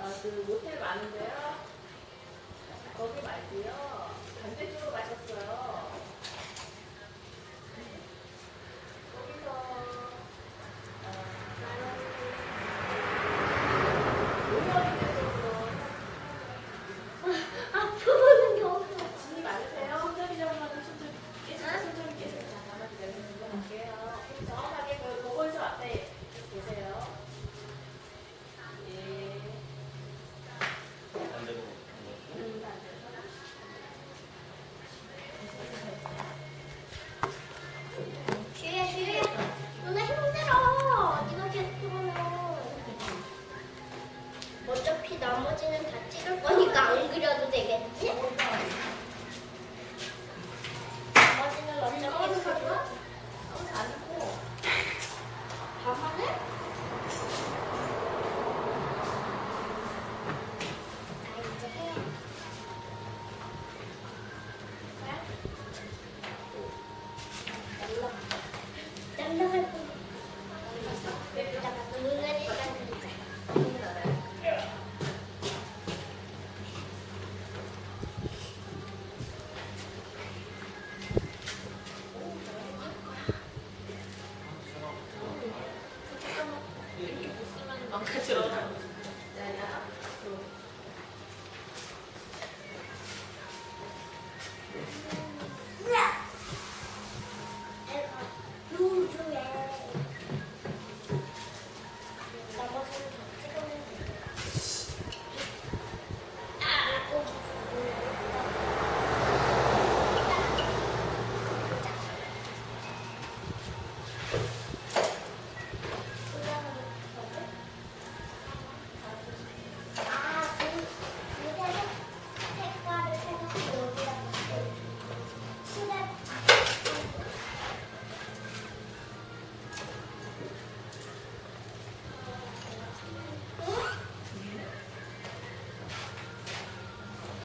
아, 그 모텔 많은데요. 거기 말고요. 반대쪽으로 올라갈 거. 망가지러